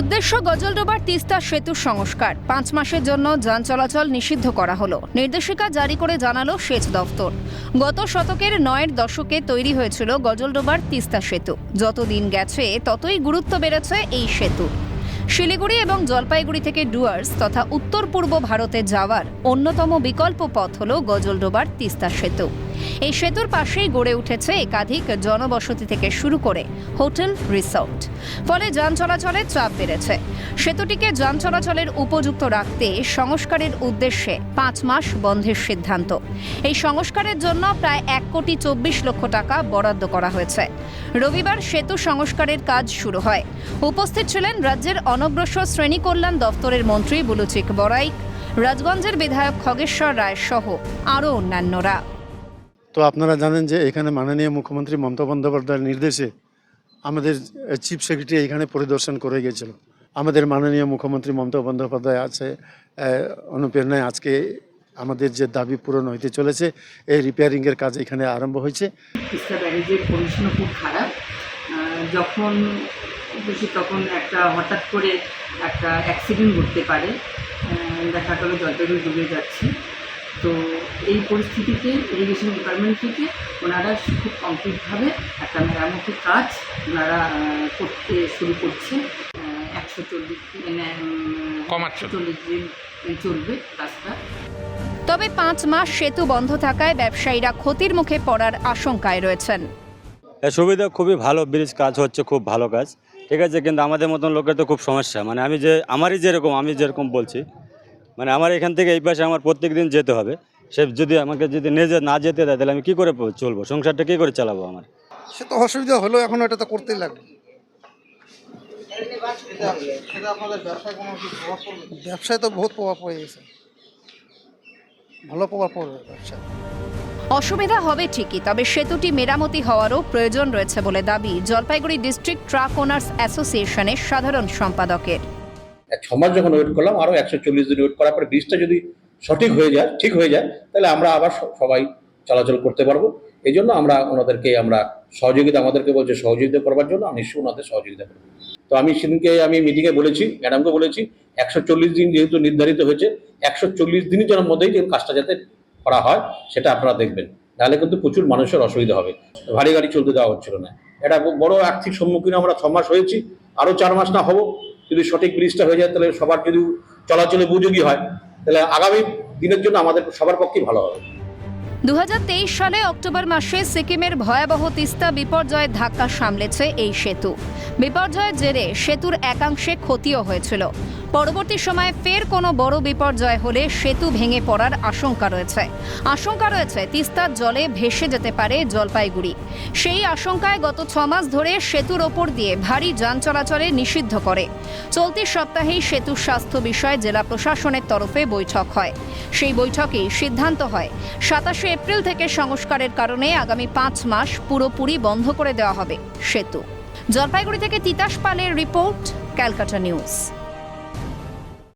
উদ্দেশ্য গজলডোবার তিস্তা সেতু সংস্কার। পাঁচ মাসের জন্য যান চলাচল নিষিদ্ধ করা হলো। নির্দেশিকা জারি করে জানালো সেচ দফতর। গত শতকের নয়ের দশকে তৈরি হয়েছিল গজলডোবার তিস্তা সেতু। যত দিন গেছে, ততই গুরুত্ব বেড়েছে এই সেতু। শিলিগুড়ি এবং জলপাইগুড়ি থেকে ডুয়ার্স তথা উত্তর পূর্ব ভারতে যাওয়ার অন্যতম বিকল্প পথ হল গজলডোবার তিস্তা সেতু। এই সেতুর পাশেই গড়ে উঠেছে একাধিক জনবসতি থেকে শুরু করে হোটেল, রিসর্ট। ফলে যান চলাচলের চাপ বেড়েছে। সেতুটিকে যান চলাচলের উপযুক্ত রাখতে সংস্কারের উদ্দেশ্যে পাঁচ মাস বন্ধের সিদ্ধান্ত। এই সংস্কারের জন্য প্রায় এক কোটি চব্বিশ লক্ষ টাকা বরাদ্দ করা হয়েছে। রবিবার সেতু সংস্কারের কাজ শুরু হয়। উপস্থিত ছিলেন রাজ্যের অনগ্রসর শ্রেণি কল্যাণ দপ্তরের মন্ত্রী বুলুচিক বড়াইক, রাজগঞ্জের বিধায়ক খগেশ্বর রায় সহ আরও অন্যান্যরা। তো আপনারা জানেন যে এখানে মাননীয় মুখ্যমন্ত্রী মমতা বন্দ্যোপাধ্যায়ের নির্দেশে আমাদের চিফ সেক্রেটারি এখানে পরিদর্শন করে গেছিল আমাদের মাননীয় মুখ্যমন্ত্রী মমতা বন্দ্যোপাধ্যায় আছে অনুপ্রেরণায় আজকে আমাদের যে দাবি পূরণ হইতে চলেছে, এই রিপেয়ারিংয়ের কাজ এখানে আরম্ভ হয়েছে। খুব খারাপ। যখন তখন একটা হঠাৎ করে একটা অ্যাক্সিডেন্ট ঘটতে পারে দেখা গেলো জলপাইগুড়ি ডুবে যাচ্ছে। তো এই পরিস্থিতিতে ইরিগেশন ডিপার্টমেন্ট থেকে ওনারা খুব কমপ্লিটভাবে একটা মেরামতি কাজ ওনারা করতে শুরু করছে একশো চল্লিশ চল্লিশ দিন চলবে কাজটা। তবে পাঁচ মাস সেতু বন্ধ থাকায় ব্যবসায়ীরা ক্ষতির মুখে পড়ার আশঙ্কায় রয়েছেন। সুবিধা খুবই ভালো ব্রিজ কাজ হচ্ছে খুব ভালো কাজ। ঠিক আছে কিন্তু আমাদের মতন লোকের তো খুব সমস্যা। মানে আমি যে আমারই যেরকম আমি যেরকম বলছি মানে আমার এখান থেকে এই পাশে আমার প্রত্যেক দিন যেতে হবে। সে যদি আমাকে যদি নিজে না যেতে দেয় তাহলে আমি কী করে চলবো? সংসারটা কী করে চালাবো আমার? সে তো অসুবিধা হলো এখন এটা তো করতেই লাগবে। ব্যবসায় তো বহুত প্রভাব পড়ে গেছে। ভালো প্রভাব পড়বে ব্যবসায়। অসুবিধা হবে ঠিকই তবে সেতুটি মেরামতি হওয়ারও প্রয়োজন রয়েছে বলে দাবি। জলপাইগুড়ি ডিস্ট্রিক্ট ট্রাক ওনার্স অ্যাসোসিয়েশনের সাধারণ সম্পাদকের। ছ মাস যখন ওয়েট করলাম আরও একশো চল্লিশ দিন ওয়েট করার পরে ব্রিজটা যদি সঠিক হয়ে যায়, ঠিক হয়ে যায়, তাহলে আমরা আবার সবাই চলাচল করতে পারব। এই জন্য আমরা ওনাদেরকে, আমরা সহযোগিতা, আমাদেরকে বলছে সহযোগিতা করবার জন্য আমি নিশ্চয়ই ওনাদের সহযোগিতা করব। তো আমি সেদিনকে আমি মিটিংয়ে বলেছি ম্যাডামকে বলেছি, একশো চল্লিশ দিন যেহেতু নির্ধারিত হয়েছে, একশো চল্লিশ দিনের জন্য মধ্যেই যে কাজটা যাতে করা হয়, সেটা আপনারা দেখবেন। নাহলে কিন্তু প্রচুর মানুষের অসুবিধা হবে। ভারী গাড়ি চলতে দেওয়া হচ্ছিল না। এটা বড় আর্থিক সম্মুখীন আমরা ছ মাস হয়েছি আরও চার মাস না হব যদি সঠিক ব্রিজটা হয়ে যায়, তাহলে সবার যদি চলাচলে উপযোগী হয়, তাহলে আগামী দিনের জন্য আমাদের সবার পক্ষেই ভালো হবে। দু হাজার তেইশ সালে অক্টোবর মাসে সিকিমের ভয়াবহ তিস্তা বিপর্যয়ের ধাক্কা সামলেছে এই সেতু। বিপর্যয়ের জেরে সেতুর একাংশে ক্ষতিও হয়েছিল। পরবর্তী সময়ে ফের কোনো বড় বিপর্যয় হলে সেতু ভেঙে পড়ার আশঙ্কা রয়েছে। আশঙ্কা রয়েছে তিস্তার জলে ভেসে যেতে পারে জলপাইগুড়ি। সেই আশঙ্কায় গত ছ মাস ধরে সেতুর ওপর দিয়ে ভারী যান চলাচলে নিষিদ্ধ করে। চলতি সপ্তাহেই সেতুর স্বাস্থ্য বিষয়ে জেলা প্রশাসনের তরফে বৈঠক হয়। সেই বৈঠকেই সিদ্ধান্ত হয়, সাতাশে এপ্রিল থেকে সংস্কারের কারণে আগামী পাঁচ মাস পুরোপুরি বন্ধ করে দেওয়া হবে সেতু। জলপাইগুড়ি থেকে তিতাস পালের রিপোর্ট, ক্যালকাটা নিউজ।